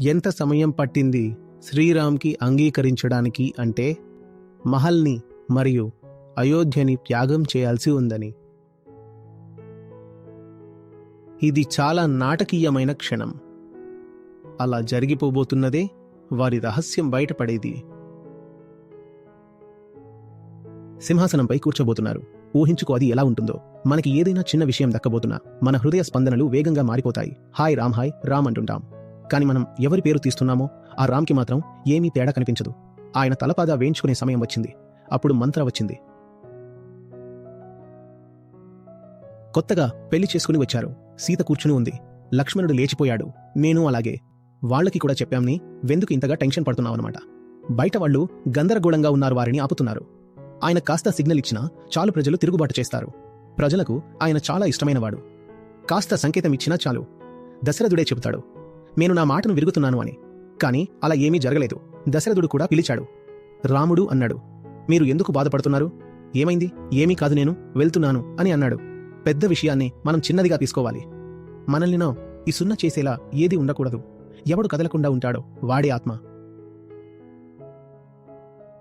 ఎంత సమయం పట్టింది శ్రీరామ్కి అంగీకరించడానికి అంటే? మహల్ని మరియు అయోధ్యని త్యాగం చేయాల్సి ఉందని. ఇది చాలా నాటకీయమైన క్షణం. అలా జరిగిపోబోతున్నదే వారి రహస్యం బయటపడేది. సింహాసనంపై కూర్చోబోతున్నారు. ఊహించుకో అది ఎలా ఉంటుందో. మనకి ఏదైనా చిన్న విషయం దక్కబోతున్నా. మన హృదయ స్పందనలు వేగంగా మారిపోతాయి. హాయ్ రామ్ హాయ్ రామ్ అంటుంటాం. కానీ మనం ఎవరి పేరు తీస్తున్నామో ఆ రామ్కి మాత్రం ఏమీ తేడా కనిపించదు. ఆయన తలపాదా వేయించుకునే సమయం వచ్చింది. అప్పుడు మంత్ర వచ్చింది. కొత్తగా పెళ్ళి చేసుకుని వచ్చారు. సీత కూర్చుని ఉంది. లక్ష్మణుడు లేచిపోయాడు. నేను అలాగే. వాళ్ళకి కూడా చెప్పాంని వెందుకు ఇంతగా టెన్షన్ పడుతున్నావన్నమాట. బయట వాళ్ళు గందరగోళంగా ఉన్నారు వారిని ఆపుతున్నారు. ఆయన కాస్త సిగ్నల్ ఇచ్చినా చాలు ప్రజలు తిరుగుబాటు చేస్తారు. ప్రజలకు ఆయన చాలా ఇష్టమైనవాడు. కాస్త సంకేతం ఇచ్చినా చాలు. దశరథుడే చెబుతాడు. నేను నా మాటను విరుగుతున్నాను అని. కాని అలా ఏమీ జరగలేదు. దశరథుడు కూడా పిలిచాడు. రాముడు అన్నాడు మీరు ఎందుకు బాధపడుతున్నారు? ఏమైంది? ఏమీ కాదు నేను వెళ్తున్నాను అని అన్నాడు. పెద్ద విషయాన్ని మనం చిన్నదిగా తీసుకోవాలి. మనల్నినో ఈ సున్న చేసేలా ఏది ఉండకూడదు. ఎవడు కదలకుండా ఉంటాడో వాడే ఆత్మ.